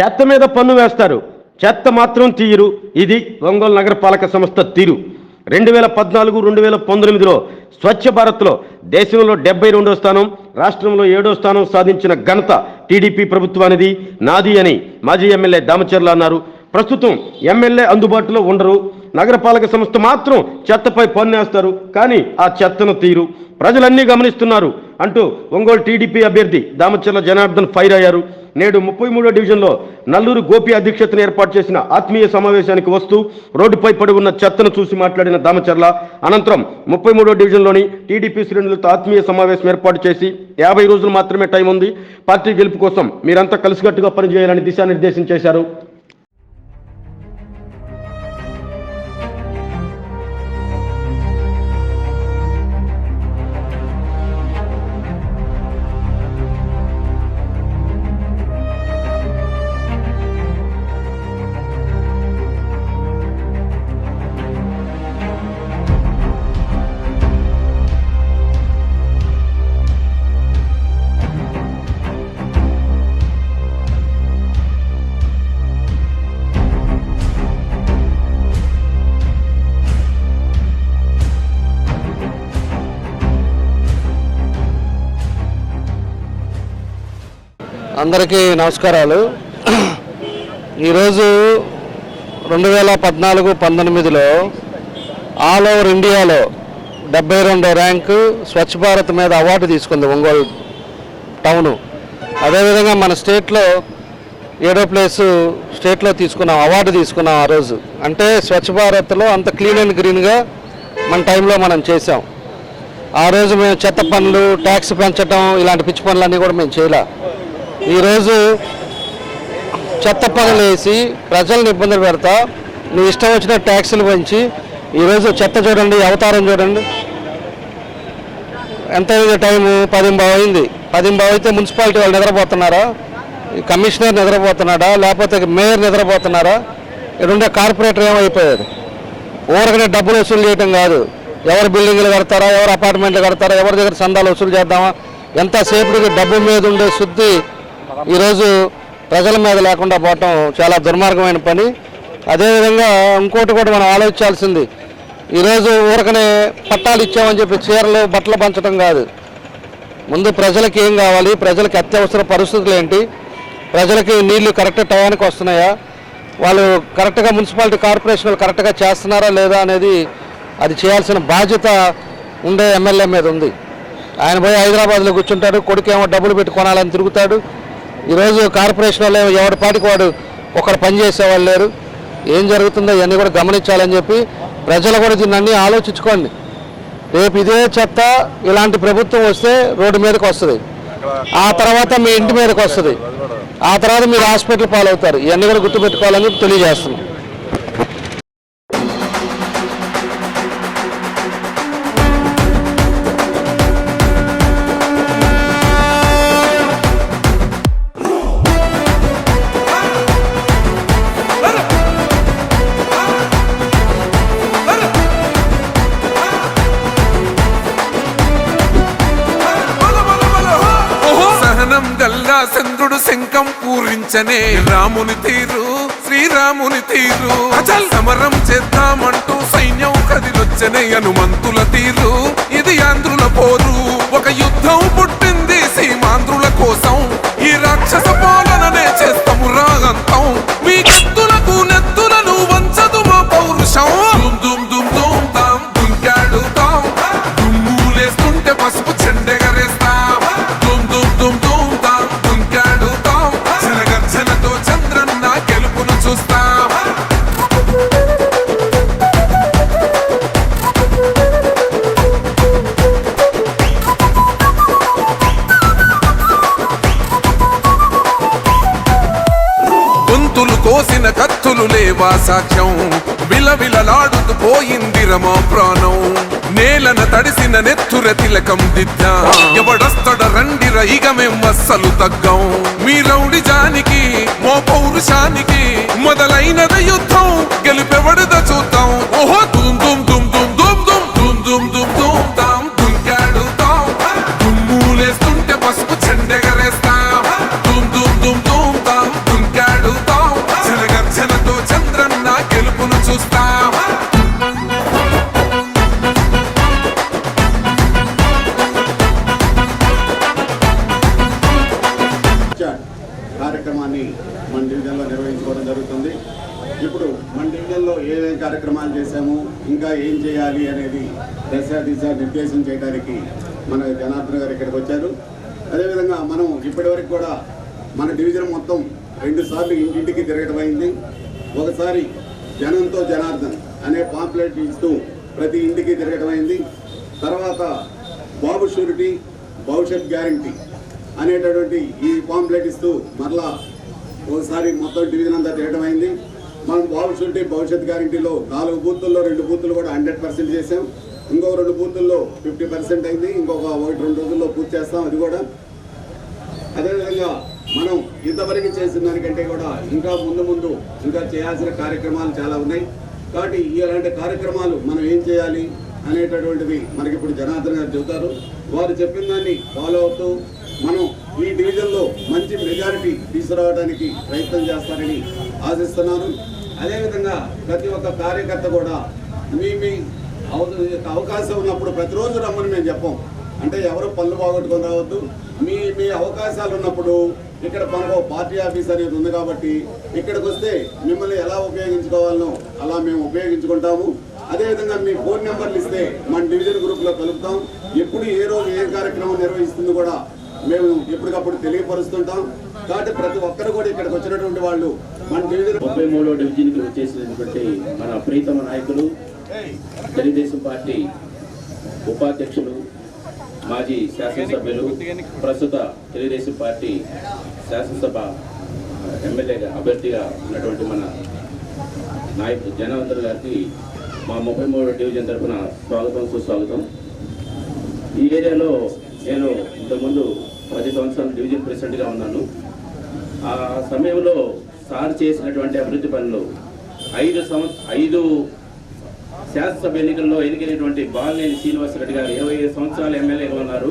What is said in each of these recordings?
చెత్త మీద పన్ను వేస్తారు. చెత్త మాత్రం తీయరు. ఇది ఒంగోలు నగరపాలక సంస్థ తీరు. రెండు వేల పద్నాలుగు రెండు వేల పంతొమ్మిదిలో స్వచ్ఛ భారత్లో దేశంలో డెబ్బై రెండో స్థానం రాష్ట్రంలో ఏడో స్థానం సాధించిన ఘనత టీడీపీ ప్రభుత్వానిది నాది అని మాజీ ఎమ్మెల్యే దామచర్ల అన్నారు. ప్రస్తుతం ఎమ్మెల్యే అందుబాటులో ఉండరు. నగరపాలక సంస్థ మాత్రం చెత్తపై పన్నేస్తారు కానీ ఆ చెత్తను తీరు ప్రజలన్నీ గమనిస్తున్నారు అంటూ ఒంగోలు టీడీపీ అభ్యర్థి దామచర్ల జనార్దన్ ఫైర్ అయ్యారు. నేడు ముప్పై మూడో డివిజన్లో నల్లూరు గోపి అధ్యక్షతను ఏర్పాటు చేసిన ఆత్మీయ సమావేశానికి వస్తూ రోడ్డుపై పడి ఉన్న చెత్తను చూసి మాట్లాడిన దామచర్ల అనంతరం ముప్పై మూడో డివిజన్లోని టీడీపీ శ్రేణులతో ఆత్మీయ సమావేశం ఏర్పాటు చేసి యాభై రోజులు మాత్రమే టైం ఉంది. పార్టీ గెలుపు కోసం మీరంతా కలిసికట్టుగా పనిచేయాలని దిశానిర్దేశం చేశారు. అందరికీ నమస్కారాలు. ఈరోజు రెండు వేల పద్నాలుగు పంతొమ్మిదిలో ఆల్ ఓవర్ ఇండియాలో డెబ్బై రెండో ర్యాంకు స్వచ్ఛ భారత్ మీద అవార్డు తీసుకుంది ఒంగోలు టౌను. అదేవిధంగా మన స్టేట్లో ఏడో ప్లేసు స్టేట్లో తీసుకున్నాం అవార్డు తీసుకున్నాం ఆ రోజు. అంటే స్వచ్ఛ భారత్లో అంత క్లీన్ అండ్ గ్రీన్గా మన టైంలో మనం చేసాం ఆ రోజు మేము చెత్త పనులు ట్యాక్స్ పెంచడం ఇలాంటి పిచ్చి పనులన్నీ కూడా మేము చేయలే. ఈరోజు చెత్త పనులు వేసి ప్రజల్ని ఇబ్బందులు పెడతా. నీ ఇష్టం వచ్చిన ట్యాక్సులు పెంచి ఈరోజు చెత్త చూడండి అవతారం చూడండి. ఎంత అయింది టైము? పదింబావు అయింది. పదింబావు అయితే మున్సిపాలిటీ వాళ్ళు నిద్రపోతున్నారా? ఈ కమిషనర్ నిద్రపోతున్నాడా? లేకపోతే మేయర్ నిద్రపోతున్నారా? ఇక్కడ ఉండే కార్పొరేటర్ ఏమైపోయారు ఊరకనే డబ్బులు వసూలు చేయటం కాదు. ఎవరు బిల్డింగ్లు కడతారా? ఎవరు అపార్ట్మెంట్లు కడతారా? ఎవరి దగ్గర సందాలు వసూలు చేద్దామా? ఎంతసేపటికి డబ్బు మీద ఉండే శుద్ధి ఈరోజు ప్రజల మీద లేకుండా పోవటం చాలా దుర్మార్గమైన పని. అదేవిధంగా ఇంకోటి కూడా మనం ఆలోచించాల్సింది. ఈరోజు ఊరకనే పట్టాలు ఇచ్చామని చెప్పి చీరలు బట్టలు పంచడం కాదు. ముందు ప్రజలకి ఏం కావాలి? ప్రజలకి అత్యవసర పరిస్థితులు ఏంటి? ప్రజలకి నీళ్ళు కరెక్ట్ టయానికి వస్తున్నాయా? వాళ్ళు కరెక్ట్గా మున్సిపాలిటీ కార్పొరేషన్ వాళ్ళు కరెక్ట్గా చేస్తున్నారా లేదా అనేది అది చేయాల్సిన బాధ్యత ఉండే ఎమ్మెల్యే మీద ఉంది. ఆయన పోయి హైదరాబాద్లో కూర్చుంటాడు కొడుకు ఏమో డబ్బులు పెట్టి కొనాలని తిరుగుతాడు. ఈరోజు కార్పొరేషన్ వాళ్ళు ఎవరి పాటికి వాడు ఒకరు పనిచేసేవాళ్ళు లేరు. ఏం జరుగుతుందో ఇవన్నీ కూడా గమనించాలని చెప్పి ప్రజలు కూడా దీన్ని ఆలోచించుకోండి. రేపు ఇదే చెత్త ఇలాంటి ప్రభుత్వం వస్తే రోడ్డు మీదకి వస్తుంది. ఆ తర్వాత మీ ఇంటి మీదకి వస్తుంది. ఆ తర్వాత మీరు హాస్పిటల్ పాలవుతారు. ఇవన్నీ కూడా గుర్తుపెట్టుకోవాలని చెప్పి తెలియజేస్తున్నాం. చంద్రుడు శంఖం పూరించనే. రాముని తీరు శ్రీరాముని తీరు. అచల్! సమరం చేద్దామంటూ సైన్యం కదిలొచ్చనే హనుమంతుల తీరు. ఇది ఆంధ్రుల పోరు. ఒక యుద్ధం పుట్టింది సీమాంధ్రుల కోసం. ఈ రాక్షస పాలననే చేస్తాము రాగంతం. మీ కత్తులకు నెత్తులను వంచదు మా పౌరుషం. దుమ్ దుమ్ దుమ్ దుమ్ తాం దుమ్ములేస్తుంటే పసుపు చెండెగరేస్తాం లేవా సాక్ష్యం విలవిలలాడుతూ పోయింది రమా ప్రాణం. నేలన తడిసిన నెత్తుర తిలకం దిద్దా. ఎవడొస్తడ రండిర ఇక మేం అస్సలు తగ్గం. మీ రౌడి జానికి మో పౌరుషానికి మొదలైనద యుద్ధం. గెలుపెవడద చూద్దాం. ఓహో నిర్దేశం చేయడానికి మన జనార్దన్ గారు ఇక్కడికి వచ్చారు. అదేవిధంగా మనం ఇప్పటివరకు కూడా మన డివిజన్ మొత్తం రెండు సార్లు ఇంటింటికి తిరగడం అయింది. ఒకసారి జనంతో జనార్దన్ అనే పాంప్లెట్ ఇస్తూ ప్రతి ఇంటికి తిరగడం అయింది. తర్వాత బాబు షూరిటీ భవిష్యత్ గ్యారంటీ అనేటటువంటి ఈ పాంప్లెట్ ఇస్తూ మరలా ఒకసారి మొత్తం డివిజన్ అంతా తిరగడం అయింది. మనం బాబు షూరిటీ భవిష్యత్ గ్యారంటీలో నాలుగు బూతుల్లో రెండు బూతులు కూడా హండ్రెడ్ పర్సెంట్ చేసాం ఇంకో రెండు బూతుల్లో ఫిఫ్టీ పర్సెంట్ అయింది ఇంకొక ఒకటి రెండు రోజుల్లో పూర్తి చేస్తాం అది కూడా. అదేవిధంగా మనం ఇంతవరకు చేసిన దానికంటే కూడా ఇంకా ముందు ముందు ఇంకా చేయాల్సిన కార్యక్రమాలు చాలా ఉన్నాయి. కాబట్టి ఇలాంటి కార్యక్రమాలు మనం ఏం చేయాలి అనేటటువంటిది మనకి ఇప్పుడు జనార్దన్ గారు చెబుతారు. వారు చెప్పిన దాన్ని ఫాలో అవుతూ మనం ఈ డివిజన్లో మంచి మెజారిటీ తీసుకురావడానికి ప్రయత్నం చేస్తారని ఆశిస్తున్నాను. అదేవిధంగా ప్రతి ఒక్క కార్యకర్త కూడా మీ మీ అవకాశం ఉన్నప్పుడు ప్రతిరోజు రమ్మని మేము చెప్పం. అంటే ఎవరు పనులు బాగొట్టుకొని రావద్దు. మీ మీ అవకాశాలు ఉన్నప్పుడు ఇక్కడ మనకు పార్టీ ఆఫీస్ అనేది ఉంది కాబట్టి ఇక్కడికి వస్తే మిమ్మల్ని ఎలా ఉపయోగించుకోవాలనో అలా మేము ఉపయోగించుకుంటాము. అదేవిధంగా మీ ఫోన్ నెంబర్లు ఇస్తే మన డివిజన్ గ్రూప్లో కలుపుతాం. ఎప్పుడు ఏ రోజు ఏ కార్యక్రమం నిర్వహిస్తుంది కూడా మేము ఎప్పటికప్పుడు తెలియపరుస్తుంటాం. కాబట్టి ప్రతి ఒక్కరు కూడా ఇక్కడికి వచ్చినటువంటి వాళ్ళు మన డివిజన్ ముప్పై మూడో డివిజన్కి వచ్చేసినటువంటి మన ప్రీతమ నాయకులు తెలుగుదేశం పార్టీ ఉపాధ్యక్షులు మాజీ శాసనసభ్యులు ప్రస్తుత తెలుగుదేశం పార్టీ శాసనసభ ఎమ్మెల్యేగా అభ్యర్థిగా ఉన్నటువంటి మన నాయకుడు జనార్దన్ గారికి మా ముప్పై మూడో డివిజన్ తరఫున స్వాగతం సుస్వాగతం. ఈ ఏరియాలో నేను ఇంతకుముందు పది సంవత్సరాలు డివిజన్ ప్రెసిడెంట్గా ఉన్నాను. ఆ సమయంలో సార్ చేసినటువంటి అభివృద్ధి పనులు ఐదు సంవత్స ఐదు శాసనసభ ఎన్నికల్లో ఎన్నికైనటువంటి బాలినేని శ్రీనివాసరెడ్డి గారు ఇరవై ఐదు సంవత్సరాలు ఎమ్మెల్యేగా ఉన్నారు.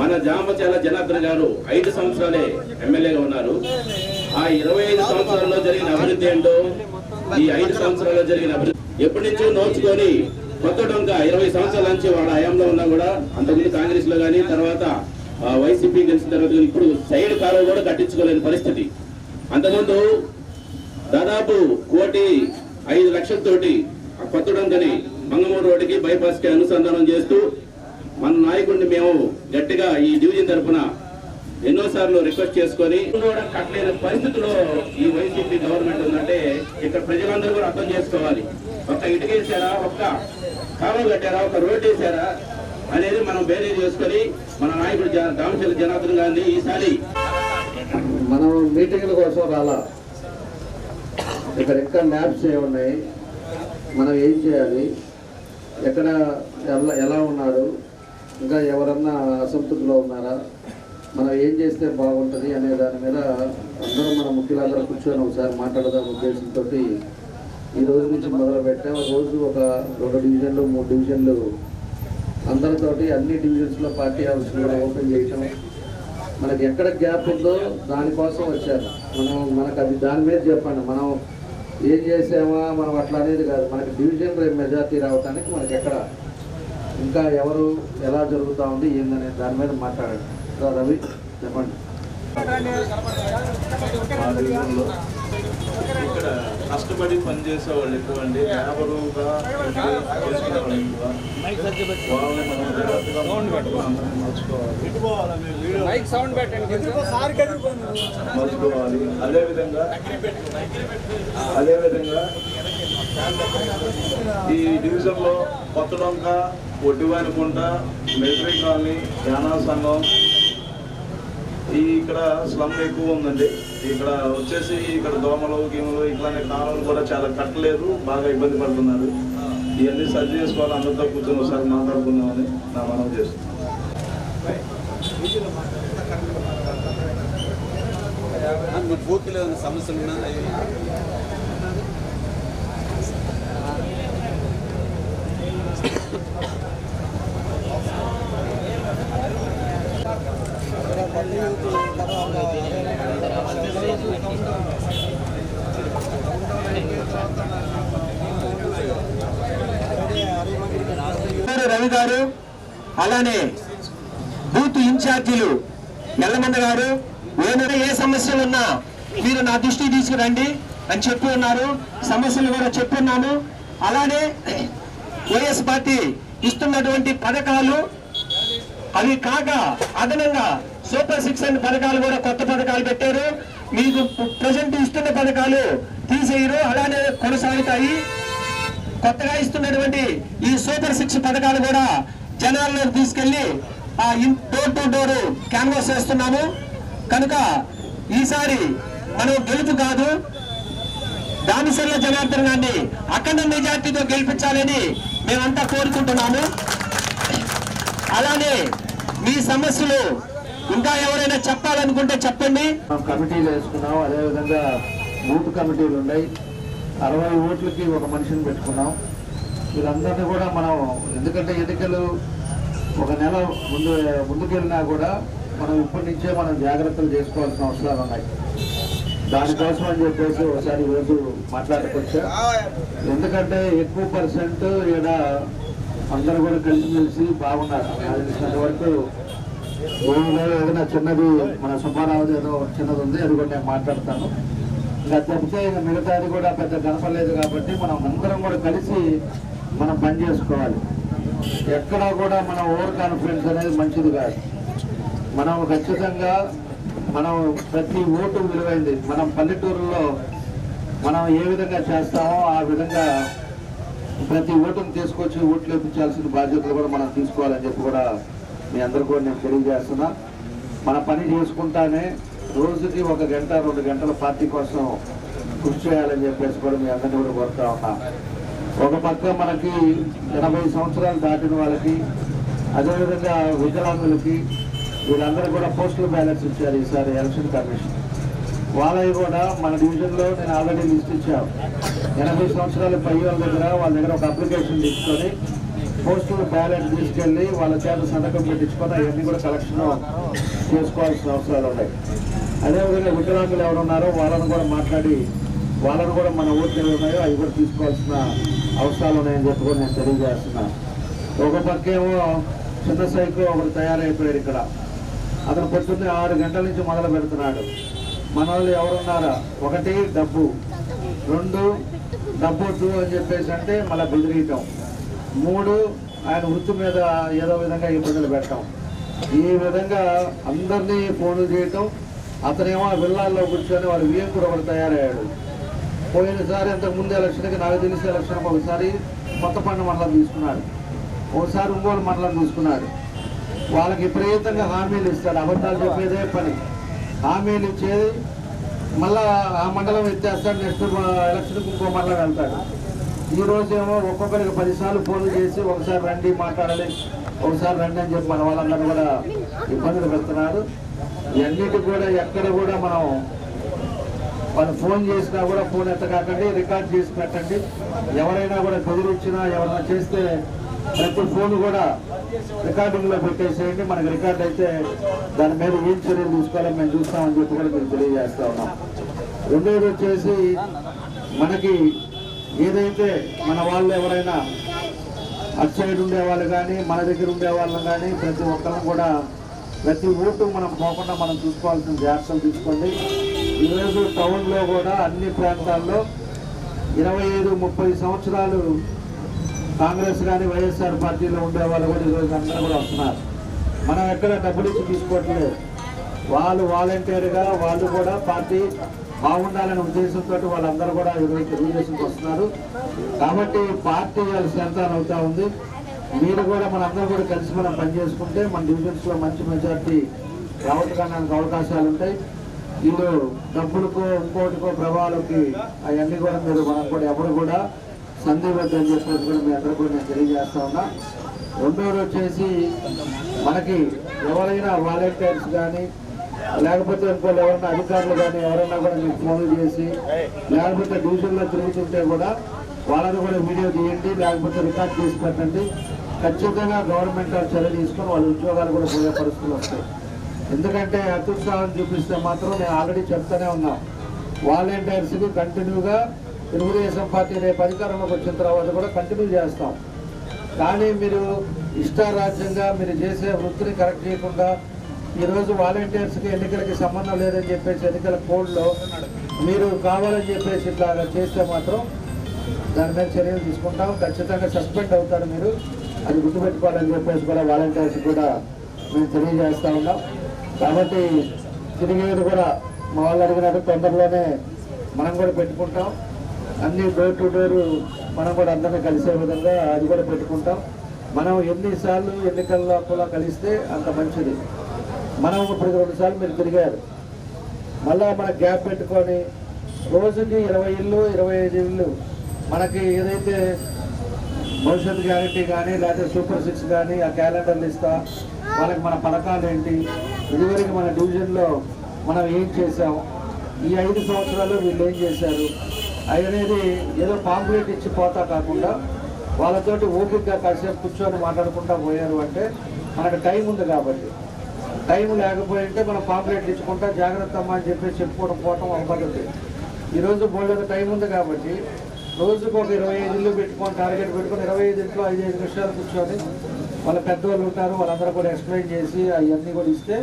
మన జామచాల జనార్దన్ గారు ఐదు సంవత్సరాలే ఎమ్మెల్యేగా ఉన్నారు. ఆ ఇరవై ఐదు సంవత్సరాల్లో జరిగిన అభివృద్ధి ఏంటో ఈ ఐదు సంవత్సరాల్లో జరిగిన అభివృద్ధి ఎప్పటి నుంచో నోచుకొని కొత్త డొంక ఇరవై సంవత్సరాల నుంచి వాళ్ళ హయాంలో ఉన్నా కూడా అంతకుముందు కాంగ్రెస్లో కానీ తర్వాత వైసీపీ గెలిచిన తర్వాత ఇప్పుడు సైడ్ కాలువ కూడా కట్టించుకోలేని పరిస్థితి. అంతకుముందు దాదాపు కోటి ఐదు లక్షలతోటి ఆ కొత్త మంగమూరు రోడ్డుకి బైపాస్కి అనుసంధానం చేస్తూ మన నాయకుడిని మేము గట్టిగా ఈ డివిజన్ తరఫున ఎన్నోసార్లు రిక్వెస్ట్ చేసుకొని కూడా కట్టలేని పరిస్థితిలో ఈ వైసీపీ గవర్నమెంట్ ఉందంటే ఇక్కడ ప్రజలందరూ కూడా అర్థం చేసుకోవాలి. ఒక్క ఇటుకేసారా ఒక్క కాలువ కట్టారా? ఒక రోడ్ వేసారా? అనేది మనం బేరీ చేసుకొని మన నాయకుడు దామచల జనార్దన్ గారిని ఈసారి మనం మీటింగ్ల కోసం రాలా. ఇక్కడ ఎక్కడ మ్యాప్స్ ఏమున్నాయి? మనం ఏం చేయాలి? ఎక్కడ ఎలా ఎలా ఉన్నారు? ఇంకా ఎవరన్నా అసంతృప్తిలో ఉన్నారా? మనం ఏం చేస్తే బాగుంటుంది అనే దాని మీద అందరం మన ముఖ్యులందరూ కూర్చొని ఒకసారి మాట్లాడదాం ఉద్దేశంతో ఈ రోజు నుంచి మొదలుపెట్టాం. రోజు ఒక రెండు డివిజన్లు మూడు డివిజన్లు అందరితోటి అన్ని డివిజన్స్లో పార్టీ హౌస్ కూడా ఓపెన్ చేయటం మనకి ఎక్కడ గ్యాప్ ఉందో దానికోసం వచ్చారు. మనం మనకు అది దాని మీద చెప్పండి. మనం ఏం చేసామా? మనం అట్లా అనేది కాదు. మనకి డివిజన్ రేపు మెజార్టీ రావడానికి మనకి ఎక్కడ ఇంకా ఎవరు ఎలా జరుగుతూ ఉంది ఏందనే దాని మీద మాట్లాడండి. రవి చెప్పండి. ఇక్కడ కష్టపడి పనిచేసే వాళ్ళు ఎక్కువ అండి లేబరుగా చేసుకునే వాళ్ళు ఎక్కువ వాళ్ళని మనం జాగ్రత్తగా మర్చుకోవాలి అదేవిధంగా అదేవిధంగా ఈ డివిజన్లో కొత్త డొంక ఒడ్డివానికుంట మిలిటరీ కాలనీ ధ్యానా సంఘం ఈ ఇక్కడ స్లమ్ ఎక్కువ ఉందండి. ఇక్కడ వచ్చేసి ఇక్కడ దోమలు గీమలు ఇట్లానే కాలువలు కూడా చాలా కట్టలేదు. బాగా ఇబ్బంది పడుతున్నారు. ఇవన్నీ సరి చేసుకోవాలి. అందరితో కూర్చొని ఒకసారి మాట్లాడుకుందామని నా మనం చేస్తున్నాను బూత్లో సమస్యలు ఉన్నాయి రవి గారు అలానే బూత్ ఇన్ఛార్జీలు ఎల్లమంద గారు ఏమైనా ఏ సమస్యలు ఉన్నా మీరు నా దృష్టికి తీసుకురండి అని చెప్పి ఉన్నారు. సమస్యలు కూడా చెప్పున్నాను అలానే వైఎస్ పార్టీ ఇస్తున్నటువంటి పథకాలు అవి కాక అదనంగా సూపర్ సిక్స్ అనే పథకాలు కూడా కొత్త పథకాలు పెట్టారు. మీకు ప్రజెంట్ ఇస్తున్న పథకాలు తీసేయరు అలానే కొనసాగుతాయి. కొత్తగా ఇస్తున్నటువంటి ఈ సూపర్ సిక్స్ పథకాలు కూడా జనాల్లో తీసుకెళ్ళి ఆ డోర్ టు డోర్ క్యాన్వాస్ చేస్తున్నాము. కనుక ఈసారి మనం గెలుపు కాదు దానిసల్ల జనార్దన్ గారిని అఖండ మెజార్టీతో గెలిపించాలని మేమంతా కోరుకుంటున్నాము. అలానే మీ సమస్యలు ఇంకా ఎవరైనా చెప్పాలనుకుంటే చెప్పండి. మనం కమిటీలు వేసుకున్నాం. అదేవిధంగా బూత్ కమిటీలు ఉన్నాయి. అరవై ఓట్లకి ఒక మనిషిని పెట్టుకున్నాం. వీళ్ళందరినీ కూడా మనం ఎందుకంటే ఎన్నికలు ఒక నెల ముందు ముందుకెళ్ళినా కూడా మనం ఇప్పటి నుంచే మనం జాగ్రత్తలు చేసుకోవాల్సిన అవసరాలు ఉన్నాయి. దానికోసం అని చెప్పేసి ఒకసారి ఈరోజు మాట్లాడుకొచ్చా ఎందుకంటే ఎక్కువ పర్సెంట్ ఈడ అందరూ కూడా కలిసిమెలిసి బాగున్నారు. నాకు తెలిసినంత వరకు ఏదైనా చిన్నది మన సుబ్బారావు ఏదో చిన్నది ఉంది అది కూడా నేను మాట్లాడతాను. ఇంకా తప్పితే ఇక మిగతాది కూడా పెద్ద కనపడలేదు కాబట్టి మనం అందరం కూడా కలిసి మనం పని చేసుకోవాలి. ఎక్కడా కూడా మన ఓవర్ కాన్ఫిడెన్స్ అనేది మంచిది కాదు. మనం ఖచ్చితంగా మనం ప్రతి ఓటు విలువైంది. మనం పల్లెటూరులో మనం ఏ విధంగా చేస్తామో ఆ విధంగా ప్రతి ఓటును తీసుకొచ్చి ఓట్లు వేపించాల్సిన బాధ్యతలు కూడా మనం తీసుకోవాలని చెప్పి కూడా మీ అందరు కూడా నేను తెలియజేస్తున్నా. మన పని చేసుకుంటానే రోజుకి ఒక గంట రెండు గంటల పార్టీ కోసం కృషి చేయాలని చెప్పేసి కూడా మీ అందరినీ కూడా కోరుతా ఉన్నా. ఒక పక్క మనకి ఎనభై సంవత్సరాలు దాటిన వాళ్ళకి అదేవిధంగా వికలాంగులకి వీళ్ళందరూ కూడా పోస్టల్ బ్యాలెట్స్ ఇచ్చారు ఈసారి ఎలక్షన్ కమిషన్. వాళ్ళవి కూడా మన డివిజన్లో నేను ఆల్రెడీ లిస్ట్ ఇచ్చాను. ఎనభై సంవత్సరాల పై వాళ్ళ దగ్గర వాళ్ళ దగ్గర ఒక అప్లికేషన్ తీసుకొని పోస్టల్ బ్యాలెట్ తీసుకెళ్ళి వాళ్ళ చేత సంతకం పెట్టించుకొని అవన్నీ కూడా కలెక్షన్ చేసుకోవాల్సిన అవసరాలు ఉన్నాయి. అదేవిధంగా వికలాంగులు ఎవరున్నారో వాళ్ళని కూడా మాట్లాడి వాళ్ళను కూడా మన ఓట్లు ఉన్నాయో అవి కూడా తీసుకోవాల్సిన అవసరాలు ఉన్నాయని చెప్పి కూడా నేను తెలియజేస్తున్నాను ఒక పక్కేమో చిన్న సైకిల్ ఒకరు తయారైపోయాడు ఇక్కడ. అతను పొద్దున్నే ఆరు గంటల నుంచి మొదలు పెడుతున్నాడు. మన వాళ్ళు ఎవరున్నారా ఒకటి డబ్బు. రెండు డబ్బు వద్దు అని చెప్పేసి అంటే మళ్ళీ బెదిరియటం. మూడు ఆయన వృత్తి మీద ఏదో విధంగా ఇబ్బందులు పెట్టడం. ఈ విధంగా అందరినీ ఫోన్లు చేయటం అతనేమో విల్లాల్లో కూర్చొని వాళ్ళ వియ్యం కూడా ఒకటి తయారయ్యాడు. పోయినసారి అంతకుముందు ఎలక్షన్కి నాకు తెలిసి ఎలక్షన్ ఒకసారి కొత్తపండు మండలం తీసుకున్నాడు. ఒకసారి ఒంగోలు మండలం తీసుకున్నాడు. వాళ్ళకి విపరీతంగా హామీలు ఇస్తాడు. అబద్ధాలు చెప్పేదే పని. హామీలు ఇచ్చేది మళ్ళా ఆ మండలం ఎత్తేస్తాడు నెక్స్ట్ ఎలక్షన్కి ఇంకో మండలం వెళ్తాడు. ఈ రోజు ఏమో ఒక్కొక్కరికి పదిసార్లు ఫోన్లు చేసి ఒకసారి రండి మాట్లాడాలి ఒకసారి రండి అని చెప్పి మన వాళ్ళందరూ కూడా ఇబ్బందులు పెడుతున్నారు. ఇవన్నిటి కూడా ఎక్కడ కూడా మనం వాళ్ళు ఫోన్ చేసినా కూడా ఫోన్ ఎత్తకాకండి రికార్డ్ చేసి పెట్టండి. ఎవరైనా కూడా బెదిరించినా ఎవరైనా చేస్తే ప్రతి ఫోన్ కూడా రికార్డింగ్లో పెట్టేసేయండి. మనకి రికార్డ్ అయితే దాని మీద ఏం చర్యలు తీసుకోవాలో మేము చూస్తామని చెప్పి కూడా మేము తెలియజేస్తా ఉన్నాం. రెండోది వచ్చేసి మనకి ఏదైతే మన వాళ్ళు ఎవరైనా అటు సైడ్ ఉండే వాళ్ళు కానీ మన దగ్గర ఉండేవాళ్ళని కానీ ప్రతి ఒక్కరం కూడా ప్రతి ఓటు మనం పోకుండా మనం చూసుకోవాల్సిన జాగ్రత్తలు తీసుకోండి. ఈరోజు టౌన్లో కూడా అన్ని ప్రాంతాల్లో ఇరవై ఐదు ముప్పై సంవత్సరాలు కాంగ్రెస్ కానీ వైఎస్ఆర్ పార్టీలో ఉండే వాళ్ళు కూడా ఈరోజు అందరూ కూడా వస్తున్నారు. మనం ఎక్కడ డబ్బులు ఇచ్చి తీసుకోవట్లేదు. వాళ్ళు వాలంటీర్గా వాళ్ళు కూడా పార్టీ బాగుండాలనే ఉద్దేశంతో వాళ్ళందరూ కూడా ఈరోజు తెలుగుదేశంకి వస్తున్నారు. కాబట్టి పార్టీ వాళ్ళ సంతానం అవుతా ఉంది. మీరు కూడా మనందరం కూడా కలిసి మనం పనిచేసుకుంటే మన డివిజన్స్లో మంచి మెజార్టీ రావడానికి అవకాశాలు ఉంటాయి. వీళ్ళు డబ్బులకో ఇంకోటికో ప్రభావాలకి అవన్నీ కూడా మీరు మనం కూడా ఎవరు కూడా సందేహద్దు అని చెప్పేసి కూడా మీ అందరూ కూడా నేను తెలియజేస్తా ఉన్నా. రెండోది వచ్చేసి మనకి ఎవరైనా వాలంటీర్స్ కానీ లేకపోతే ఇంకోళ్ళు ఎవరైనా అధికారులు కానీ ఎవరైనా కూడా మీకు ఫోన్లు చేసి లేకపోతే డివిజన్లో తిరుగుతుంటే కూడా వాళ్ళని కూడా వీడియో తీయండి లేకపోతే రికార్డ్ చేసి పెట్టండి. ఖచ్చితంగా గవర్నమెంట్ వాళ్ళు చర్య తీసుకొని వాళ్ళ ఉద్యోగాలు కూడా పోయే పరిస్థితులు వస్తాయి. ఎందుకంటే అత్యుత్సాహం చూపిస్తే మాత్రం నేను ఆల్రెడీ చెప్తానే ఉన్నా. వాలంటీర్స్ని కంటిన్యూగా తెలుగుదేశం పార్టీ రేపు అధికారంలోకి వచ్చిన తర్వాత కూడా కంటిన్యూ చేస్తాం. కానీ మీరు ఇష్టారాజ్యంగా మీరు చేసే వృత్తిని కరెక్ట్ చేయకుండా ఈరోజు వాలంటీర్స్కి ఎన్నికలకి సంబంధం లేదని చెప్పేసి ఎన్నికల కోడ్లో మీరు కావాలని చెప్పేసి ఇట్లా చేస్తే మాత్రం దాని మీద చర్యలు తీసుకుంటాం. ఖచ్చితంగా సస్పెండ్ అవుతారు మీరు. అది గుర్తుపెట్టుకోవాలని చెప్పేసి కూడా వాలంటీర్స్ కూడా మేము తెలియజేస్తా ఉన్నాం. కాబట్టి తిరిగేది కూడా మా వాళ్ళు అడిగినట్టు తొందరలోనే మనం కూడా పెట్టుకుంటాం. అన్ని డోర్ టు డోర్ మనం కూడా అందరినీ కలిసే విధంగా అది కూడా పెట్టుకుంటాం. మనం ఎన్నిసార్లు ఎన్నికల్లో కూడా కలిస్తే అంత మంచిది. మనం ఇప్పుడు రెండు సార్లు మీరు తిరిగారు. మళ్ళా మన గ్యాప్ పెట్టుకొని రోజుకి ఇరవై ఇల్లు ఇరవై ఐదు ఇల్లు మనకి ఏదైతే భవిష్యత్ గ్యారంటీ కానీ లేకపోతే సూపర్ సిక్స్ కానీ ఆ క్యాలెండర్లు ఇస్తా వాళ్ళకి మన పథకాలు ఏంటి ఇదివరకు మన డివిజన్లో మనం ఏం చేసాం ఈ ఐదు సంవత్సరాలు వీళ్ళు ఏం చేశారు అనేది ఏదో పాంప్లెట్ ఇచ్చి పోతా కాకుండా వాళ్ళతోటి ఓపికగా కాసేపు కూర్చొని మాట్లాడుకుంటా పోయారు అంటే మనకు టైం ఉంది కాబట్టి. టైం లేకపోయింటే మనం పాంప్లెట్ ఇచ్చుకుంటా జాగ్రత్త అమ్మా అని చెప్పి చెప్పుకోవడం పోవటం అవ్వదు ఈరోజు బోళ్ళకి టైం ఉంది కాబట్టి రోజుకు ఒక ఇరవై ఐదు ఇల్లు పెట్టుకొని టార్గెట్ పెట్టుకొని ఇరవై ఐదు ఇంట్లో ఐదు ఐదు నిమిషాలు కూర్చొని వాళ్ళ పెద్దవాళ్ళు ఉంటారు వాళ్ళందరూ కూడా ఎక్స్ప్లెయిన్ చేసి అవన్నీ కూడా ఇస్తే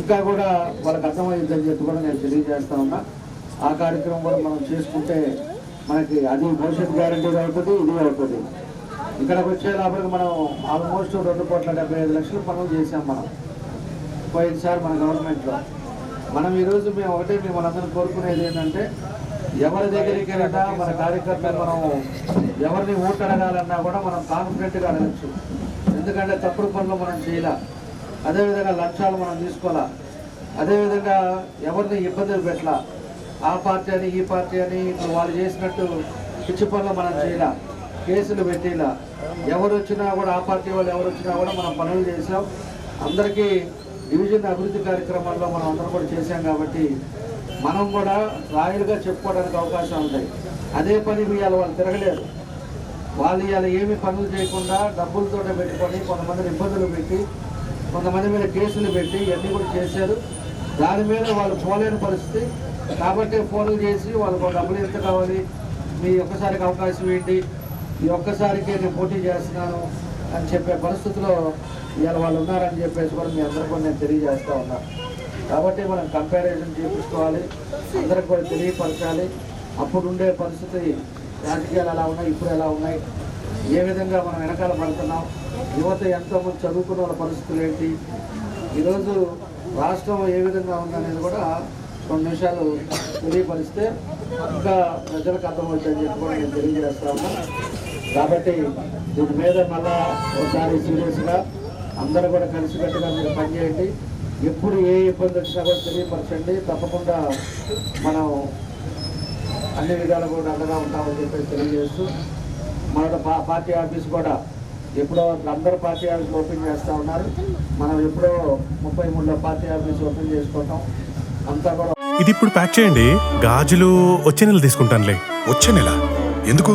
ఇంకా కూడా వాళ్ళకి అర్థమవుతుందని చెప్పి కూడా నేను తెలియజేస్తా ఉన్నా. ఆ కార్యక్రమం కూడా మనం చేసుకుంటే మనకి అది భవిష్యత్ గ్యారంటీ అవుతుంది ఇది అవుతుంది ఇక్కడికి వచ్చే లోపలికి మనం ఆల్మోస్ట్ రెండు కోట్ల డెబ్బై ఐదు లక్షలు పనులు చేసాం మనం. పోయినసారి మన గవర్నమెంట్లో. మనం ఈరోజు మేము ఒకటే మేము మనందరం కోరుకునేది ఏంటంటే ఎవరి దగ్గరికి వెళ్ళినా మన కార్యకర్తలు మనం ఎవరిని ఓటు అడగాలన్నా కూడా మనం కాన్ఫిడెంట్గా అడగచ్చు. ఎందుకంటే తప్పుడు పనులు మనం చేయాల? అదేవిధంగా లక్ష్యాలు మనం తీసుకోవాలా? అదేవిధంగా ఎవరిని ఇబ్బందులు పెట్టాల? ఆ పార్టీ అని ఈ పార్టీ అని ఇప్పుడు వాళ్ళు చేసినట్టు పిచ్చి పనులు మనం చేయాల? కేసులు పెట్టేలా? ఎవరు వచ్చినా కూడా ఆ పార్టీ వాళ్ళు ఎవరు వచ్చినా కూడా మనం పనులు చేసాం అందరికీ డివిజన్ అభివృద్ధి కార్యక్రమాల్లో మనం అందరం కూడా చేశాం కాబట్టి మనం కూడా రాయలుగా చెప్పుకోవడానికి అవకాశం ఉంటాయి. అదే పని ఇవాళ వాళ్ళు తిరగలేరు. వాళ్ళు ఇవాళ ఏమి పనులు చేయకుండా డబ్బులతో పెట్టుకొని కొంతమందిని ఇబ్బందులు పెట్టి కొంతమంది మీద కేసులు పెట్టి ఇవన్నీ కూడా చేశారు. దాని మీద వాళ్ళు పోలేని పరిస్థితి. కాబట్టి ఫోన్లు చేసి వాళ్ళకు డబ్బులు ఎంత కావాలి మీ ఒక్కసారికి అవకాశం ఏంటి ఈ ఒక్కసారికి నేను పోటీ చేస్తున్నాను అని చెప్పే పరిస్థితిలో ఇవాళ వాళ్ళు ఉన్నారని చెప్పేసి కూడా మీ అందరికీ కూడా నేను తెలియజేస్తా ఉన్నా. కాబట్టి మనం కంపారిజన్ చేపించుకోవాలి. అందరికి కూడా తెలియపరచాలి. అప్పుడు ఉండే పరిస్థితి రాజకీయాలు ఎలా ఉన్నాయి ఇప్పుడు ఎలా ఉన్నాయి ఏ విధంగా మనం వెనకాల పడుతున్నాం యువత ఎంతోమంది చదువుకున్న వాళ్ళ పరిస్థితులు ఏంటి ఈరోజు రాష్ట్రం ఏ విధంగా ఉందనేది కూడా రెండు నిమిషాలు తెలియపరిస్తే ఇంకా ప్రజలకు అర్థమవుతుందని చెప్పి కూడా నేను తెలియజేస్తా ఉన్నా. కాబట్టి దీని మీద మళ్ళా ఒకసారి సీరియస్గా అందరూ కూడా కలిసికట్టుగా మీరు పనిచేయండి. ఎప్పుడు ఏ ఇబ్బంది వచ్చినా కూడా తెలియపరచండి. తప్పకుండా మనం అన్ని విధాలు కూడా అండగా ఉంటామని చెప్పేసి తెలియజేస్తూ మన పా పార్టీ ఆఫీస్ కూడా ఎప్పుడో అందరూ పార్టీ ఆఫీస్ ఓపెన్ చేస్తూ ఉన్నారు. మనం ఎప్పుడో ముప్పై మూడులో పార్టీ ఆఫీస్ ఓపెన్ చేసుకుంటాం. అంతా కూడా ఇది ఇప్పుడు ప్యాక్ చేయండి. గాజులు వచ్చే నెల తీసుకుంటానులే. వచ్చే నెల? ఎందుకు?